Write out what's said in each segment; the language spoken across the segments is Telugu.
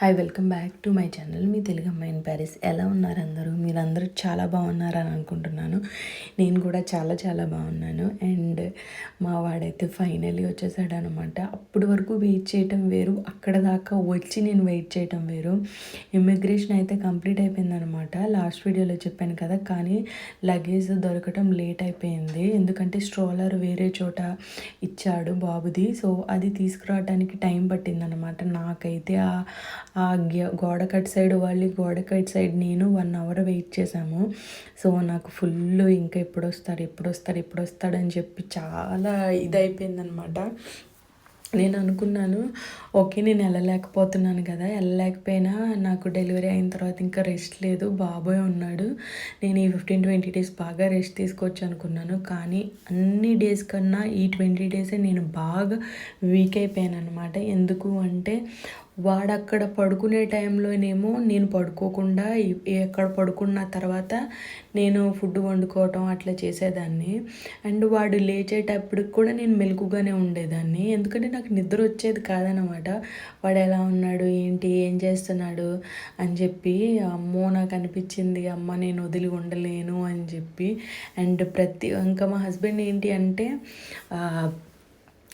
Hi welcome back to my channel మీ తెలుగు అమ్మాయి ఇన్ ప్యారిస్ ఎలా ఉన్నారు అందరూ? మీరందరూ చాలా బాగున్నారని అనుకుంటున్నాను. నేను కూడా చాలా చాలా బాగున్నాను. అండ్ మా వాడైతే ఫైనల్లీ వచ్చేసాడు అనమాట అప్పటి వరకు వెయిట్ చేయటం వేరు. అక్కడ దాకా వచ్చి నేను వెయిట్ చేయటం వేరు. ఇమిగ్రేషన్ అయితే కంప్లీట్ అయిపోయిందనమాట లాస్ట్ వీడియోలో చెప్పాను కదా కానీ లగేజ్ దొరకటం లేట్ అయిపోయింది. ఎందుకంటే స్ట్రోలర్ వేరే చోట ఇచ్చాడు బాబుది. సో అది తీసుకురావడానికి టైం పట్టిందనమాట నాకైతే ఆ ఆ గ్య- గోడ కట్ సైడ్ వాళ్ళు గోడ కట్ సైడ్ నేను వన్ అవర్ వెయిట్ చేశాము. సో నాకు ఫుల్ ఇంకా ఎప్పుడు వస్తాడు ఎప్పుడు వస్తాడు ఎప్పుడు వస్తాడని చెప్పి చాలా ఇదైపోయిందనమాట. నేను అనుకున్నాను ఓకే నేను వెళ్ళలేకపోతున్నాను కదా వెళ్ళలేకపోయినా నాకు డెలివరీ అయిన తర్వాత ఇంకా రెస్ట్ లేదు బాబోయ్ ఉన్నాడు. నేను ఈ ఫిఫ్టీన్ ట్వంటీ డేస్ బాగా రెస్ట్ తీసుకోవచ్చు అనుకున్నాను కానీ అన్ని డేస్ కన్నా ఈ ట్వంటీ డేసే నేను బాగా వీక్ అయిపోయాను అనమాట ఎందుకు అంటే వాడు అక్కడ పడుకునే టైంలోనేమో నేను పడుకోకుండా ఎక్కడ పడుకున్న తర్వాత నేను ఫుడ్ వండుకోవటం అట్లా చేసేదాన్ని. అండ్ వాడు లేచేటప్పటికి కూడా నేను మెలకుగానే ఉండేదాన్ని. ఎందుకంటే నాకు నిద్ర వచ్చేది కాదనమాట వాడు ఎలా ఉన్నాడు? ఏంటి? ఏం చేస్తున్నాడు? అని చెప్పి అమ్మో నాకు అనిపించింది అమ్మ నేను వదిలి ఉండలేను అని చెప్పి. అండ్ ప్రతి ఇంకా మా హస్బెండ్ ఏంటి అంటే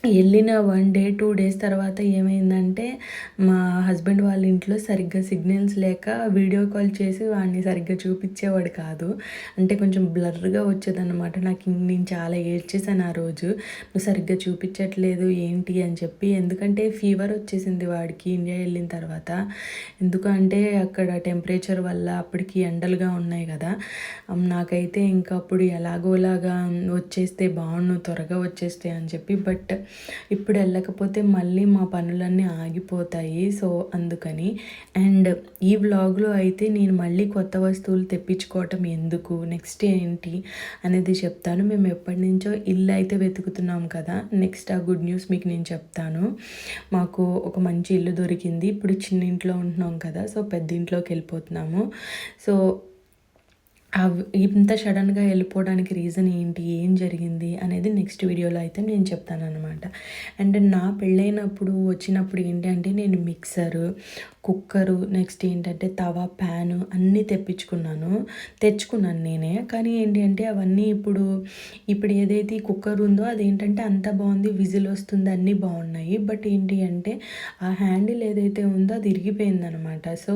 వెళ్ళిన వన్ డే టూ డేస్ తర్వాత ఏమైందంటే మా హస్బెండ్ వాళ్ళ ఇంట్లో సరిగ్గా సిగ్నల్స్ లేక వీడియో కాల్ చేసి వాడిని సరిగ్గా చూపించేవాడు కాదు. అంటే కొంచెం బ్లర్గా వచ్చేదన్నమాట. నాకు నేను చాలా ఏడ్చేసాను ఆ రోజు. నువ్వు సరిగ్గా చూపించట్లేదు ఏంటి? అని చెప్పి. ఎందుకంటే ఫీవర్ వచ్చేసింది వాడికి ఇండియా వెళ్ళిన తర్వాత. ఎందుకంటే అక్కడ టెంపరేచర్ వల్ల అప్పటికి ఎండలుగా ఉన్నాయి కదా. నాకైతే ఇంకా అప్పుడు ఎలాగోలాగా వచ్చేస్తే బాగుండు త్వరగా వచ్చేస్తే అని చెప్పి. బట్ ఇప్పుడు వెళ్ళకపోతే మళ్ళీ మా పనులన్నీ ఆగిపోతాయి. సో అందుకని. అండ్ ఈ వ్లాగ్లో అయితే నేను మళ్ళీ కొత్త వస్తువులు తెప్పించుకోవటం ఎందుకు నెక్స్ట్ ఏంటి అనేది చెప్తాను. మేము ఎప్పటి నుంచో ఇల్లు అయితే వెతుకుతున్నాం కదా నెక్స్ట్ ఆ గుడ్ న్యూస్ మీకు నేను చెప్తాను. మాకు ఒక మంచి ఇల్లు దొరికింది. ఇప్పుడు చిన్న ఇంట్లో ఉంటున్నాం కదా సో పెద్ద ఇంట్లోకి వెళ్ళిపోతున్నాము. సో ఇంత సడన్గా వెళ్ళిపోవడానికి రీజన్ ఏంటి? ఏం జరిగింది? అనేది నెక్స్ట్ వీడియోలో అయితే నేను చెప్తాను అనమాట అండ్ నా పెళ్ళైనప్పుడు వచ్చినప్పుడు ఏంటి అంటే నేను మిక్సరు కుక్కరు నెక్స్ట్ ఏంటంటే తవా ప్యాను అన్నీ తెప్పించుకున్నాను. తెచ్చుకున్నాను నేనే. కానీ ఏంటి అంటే అవన్నీ ఇప్పుడు ఇప్పుడు ఏదైతే కుక్కర్ ఉందో అదేంటంటే అంత బాగుంది విజిల్ వస్తుంది అన్నీ బాగున్నాయి. బట్ ఏంటి అంటే ఆ హ్యాండిల్ ఏదైతే ఉందో అది ఇరిగిపోయిందనమాట సో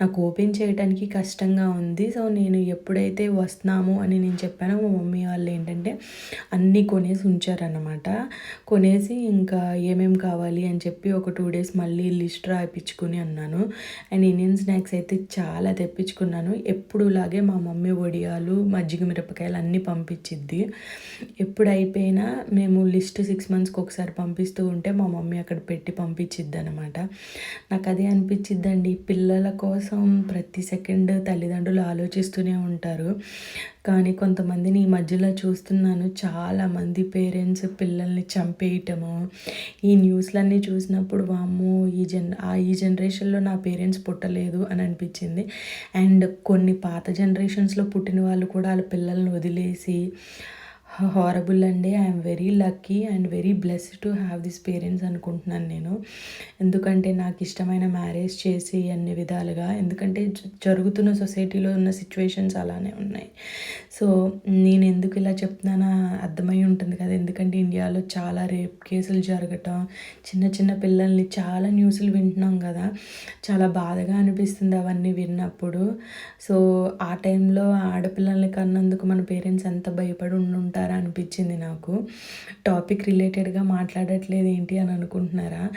నాకు ఓపెన్ చేయడానికి కష్టంగా ఉంది. సో నేను ఎప్పుడు ఎప్పుడైతే వస్తున్నాము అని నేను చెప్పానో మా మమ్మీ వాళ్ళు ఏంటంటే అన్నీ కొనేసి ఉంచారన్నమాట. కొనేసి ఇంకా ఏమేం కావాలి అని చెప్పి ఒక టూ డేస్ మళ్ళీ లిస్ట్ రాయించుకుని అన్నాను. అండ్ ఇండియన్ స్నాక్స్ అయితే చాలా తెప్పించుకున్నాను. ఎప్పుడులాగే మా మమ్మీ వడియాలు మజ్జిగ మిరపకాయలు అన్నీ పంపించిద్ది. ఎప్పుడు అయిపోయినా మేము లిస్ట్ సిక్స్ మంత్స్కి ఒకసారి పంపిస్తూ ఉంటే మా మమ్మీ అక్కడ పెట్టి పంపించిద్ది అనమాట నాకు అదే అనిపించిద్దండి. పిల్లల కోసం ప్రతి సెకండ్ తల్లిదండ్రులు ఆలోచిస్తూనే ఉంటారు ఉంటారు. కానీ కొంతమందిని ఈ మధ్యలో చూస్తున్నాను. చాలామంది పేరెంట్స్ పిల్లల్ని చంపేయటము. ఈ న్యూస్లన్నీ చూసినప్పుడు వామ్మో ఈ జన్ ఆ ఈ జనరేషన్లో నా పేరెంట్స్ పుట్టలేదు అని అనిపించింది. అండ్ కొన్ని పాత జనరేషన్స్లో పుట్టిన వాళ్ళు కూడా వాళ్ళ పిల్లల్ని వదిలేసి హారబుల్ అండి. I'm very lucky and very blessed to have this parents అనుకుంటున్నాను నేను. ఎందుకంటే నాకు ఇష్టమైన మ్యారేజ్ చేసి అన్ని విధాలుగా ఎందుకంటే జరుగుతున్న సొసైటీలో ఉన్న సిచ్యువేషన్స్ అలానే ఉన్నాయి. సో నేను ఎందుకు ఇలా చెప్తున్నానో అర్థమై ఉంటుంది కదా. ఎందుకంటే ఇండియాలో చాలా రేప్ కేసులు జరగటం చిన్న చిన్న పిల్లల్ని చాలా న్యూస్లు వింటున్నాం కదా. చాలా బాధగా అనిపిస్తుంది అవన్నీ విన్నప్పుడు. సో ఆ టైంలో ఆడపిల్లల్ని కన్నందుకు మన పేరెంట్స్ ఎంత భయపడి ఉండుంటారా అనిపించింది నాకు. టాపిక్ రిలేటెడ్గా మాట్లాడట్లేదు ఏంటి అని అనుకుంటున్నారా?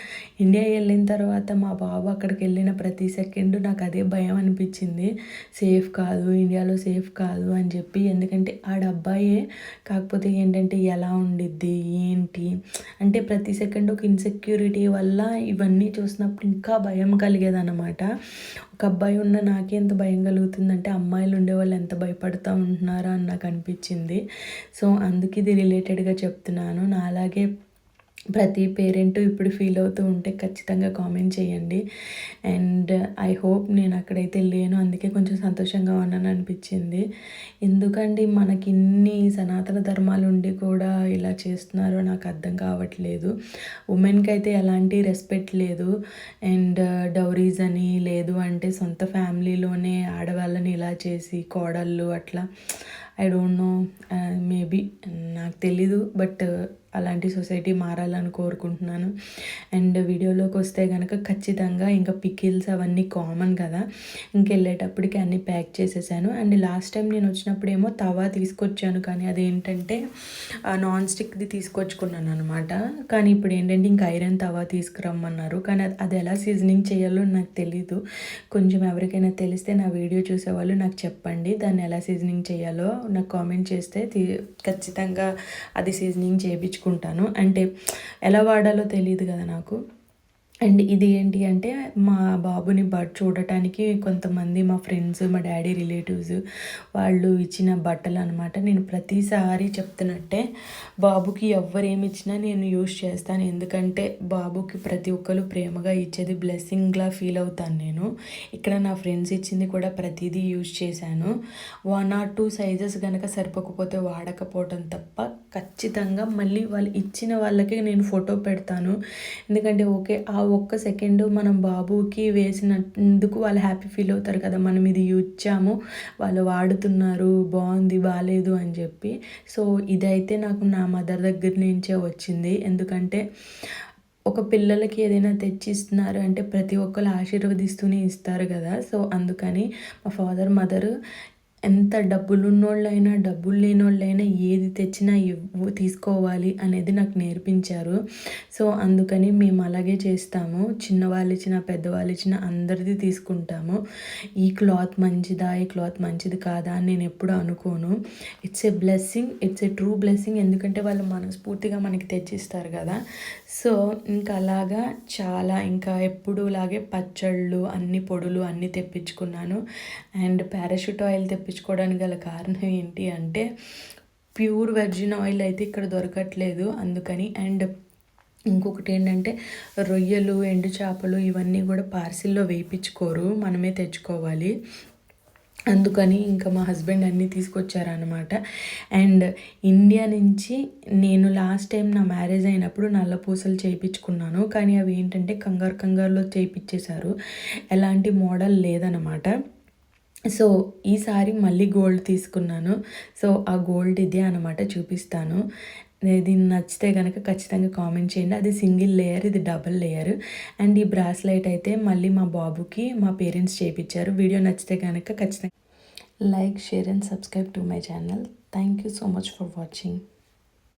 ఇండియా వెళ్ళిన తర్వాత మా బాబు అక్కడికి వెళ్ళిన ప్రతి సెకండ్ నాకు అదే భయం అనిపించింది. సేఫ్ కాదు ఇండియాలో సేఫ్ కాదు అని చెప్పి. ఎందుకంటే ఆడ అబ్బాయే కాకపోతే ఏంటంటే ఎలా ఉండిద్ది ఏంటి? అంటే ప్రతి సెకండ్ ఒక ఇన్సెక్యూరిటీ వల్ల ఇవన్నీ చూసినప్పుడు ఇంకా భయం కలిగేదన్నమాట. ఒక అబ్బాయి ఉన్న నాకే ఎంత భయం కలుగుతుందంటే అమ్మాయిలు ఉండే వాళ్ళు ఎంత భయపడుతూ ఉంటున్నారా అని నాకు అనిపించింది. సో అందుకు ఇది రిలేటెడ్గా చెప్తున్నాను. నా అలాగే ప్రతి పేరెంట్ ఇప్పుడు ఫీల్ అవుతూ ఉంటే ఖచ్చితంగా కామెంట్ చేయండి. అండ్ ఐ హోప్ నేను అక్కడైతే లేను. అందుకే కొంచెం సంతోషంగా ఉన్నాను అనిపించింది. ఎందుకండి? మనకి ఇన్ని సనాతన ధర్మాలు ఉండి కూడా ఇలా చేస్తున్నారో. నాకు అర్థం కావట్లేదు. ఉమెన్కి అయితే ఎలాంటి రెస్పెక్ట్ లేదు. అండ్ డౌరీస్ అని లేదు అంటే సొంత ఫ్యామిలీలోనే ఆడవాళ్ళని ఇలా చేసి కోడళ్ళు అట్లా. I don't know. మేబీ నాకు తెలీదు. బట్ అలాంటి సొసైటీ మారాలని కోరుకుంటున్నాను. అండ్ వీడియోలోకి వస్తే కనుక ఖచ్చితంగా ఇంకా పికిల్స్ అవన్నీ కామన్ కదా. ఇంకెళ్ళేటప్పటికి అన్నీ ప్యాక్ చేసేసాను. అండ్ లాస్ట్ టైం నేను వచ్చినప్పుడు ఏమో తవా తీసుకొచ్చాను. కానీ అదేంటంటే నాన్ స్టిక్ది తీసుకొచ్చుకున్నాను అనమాట కానీ ఇప్పుడు ఏంటంటే ఇంకా ఐరన్ తవా తీసుకురమ్మన్నారు. కానీ అది ఎలా సీజనింగ్ చేయాలో నాకు తెలీదు. కొంచెం ఎవరికైనా తెలిస్తే నా వీడియో చూసేవాళ్ళు నాకు చెప్పండి. దాన్ని ఎలా సీజనింగ్ చేయాలో నాకు కామెంట్ చేస్తే ఖచ్చితంగా అది సీజనింగ్ చేయించు నేర్చుకుంటాను. అంటే ఎలా వాడాలో తెలియదు కదా నాకు. అండ్ ఇది ఏంటి అంటే మా బాబుని బట్ చూడటానికి కొంతమంది మా ఫ్రెండ్స్ మా డాడీ రిలేటివ్స్ వాళ్ళు ఇచ్చిన బట్టలు అనమాట నేను ప్రతిసారి చెప్తున్నట్టే బాబుకి ఎవరేమి ఇచ్చినా నేను యూజ్ చేస్తాను. ఎందుకంటే బాబుకి ప్రతి ఒక్కరు ప్రేమగా ఇచ్చేది బ్లెస్సింగ్లా ఫీల్ అవుతాను నేను. ఇక్కడ నా ఫ్రెండ్స్ ఇచ్చింది కూడా ప్రతిదీ యూజ్ చేశాను. వన్ ఆర్ టూ సైజెస్ కనుక సరిపోకపోతే వాడకపోవటం తప్ప ఖచ్చితంగా మళ్ళీ వాళ్ళు ఇచ్చిన వాళ్ళకి నేను ఫోటో పెడతాను. ఎందుకంటే ఓకే ఆ ఒక్క సెకండ్ మనం బాబుకి వేసినందుకు వాళ్ళు హ్యాపీ ఫీల్ అవుతారు కదా. మనం ఇది ఇచ్చాము వాళ్ళు వాడుతున్నారు బాగుంది బాగాలేదు అని చెప్పి. సో ఇదైతే నాకు నా మదర్ దగ్గర నుంచే వచ్చింది. ఎందుకంటే ఒక పిల్లలకి ఏదైనా తెచ్చి ఇస్తున్నారు అంటే ప్రతి ఒక్కరు ఆశీర్వదిస్తూనే ఇస్తారు కదా. సో అందుకని మా ఫాదర్ మదర్ ఎంత డబ్బులు ఉన్నోళ్ళైనా డబ్బులు లేనోళ్ళైనా ఏది తెచ్చినా ఇవ్వు తీసుకోవాలి అనేది నాకు నేర్పించారు. సో అందుకని మేము అలాగే చేస్తాము. చిన్నవాళ్ళు ఇచ్చిన పెద్దవాళ్ళు ఇచ్చిన అందరిది తీసుకుంటాము. ఈ క్లాత్ మంచిదా? ఈ క్లాత్ మంచిది కాదా? అని నేను ఎప్పుడు అనుకోను. It's a blessing it's a true blessing ఎందుకంటే వాళ్ళు మనస్ఫూర్తిగా మనకి తెచ్చిస్తారు కదా. సో ఇంకా అలాగా చాలా ఇంకా ఎప్పుడులాగే పచ్చళ్ళు అన్ని పొడులు అన్నీ తెప్పించుకున్నాను. అండ్ పారాషూట్ ఆయిల్ తెప్పి తెప్పించుకోవడానికి గల కారణం ఏంటి అంటే ప్యూర్ వెర్జిన్ ఆయిల్ అయితే ఇక్కడ దొరకట్లేదు. అందుకని అండ్ ఇంకొకటి ఏంటంటే రొయ్యలు ఎండు చేపలు ఇవన్నీ కూడా పార్సిల్లో వేయించుకోరు. మనమే తెచ్చుకోవాలి. అందుకని ఇంకా మా హస్బెండ్ అన్నీ తీసుకొచ్చారనమాట అండ్ ఇండియా నుంచి నేను లాస్ట్ టైం నా మ్యారేజ్ అయినప్పుడు నల్ల పూసలు చేయించుకున్నాను. కానీ అవి ఏంటంటే కంగారు కంగారులో చేయించేశారు. ఎలాంటి మోడల్ లేదనమాట సో ఈసారి మళ్ళీ గోల్డ్ తీసుకున్నాను. సో ఆ గోల్డ్ ఇదే అనమాట చూపిస్తాను. దీన్ని నచ్చితే కనుక ఖచ్చితంగా కామెంట్ చేయండి. అది సింగిల్ లేయర్ ఇది డబుల్ లేయర్. అండ్ ఈ బ్రాస్లైట్ అయితే మళ్ళీ మా బాబుకి మా పేరెంట్స్ చేయించారు వీడియో నచ్చితే కనుక ఖచ్చితంగా like share and subscribe to my channel. Thank you so much for watching.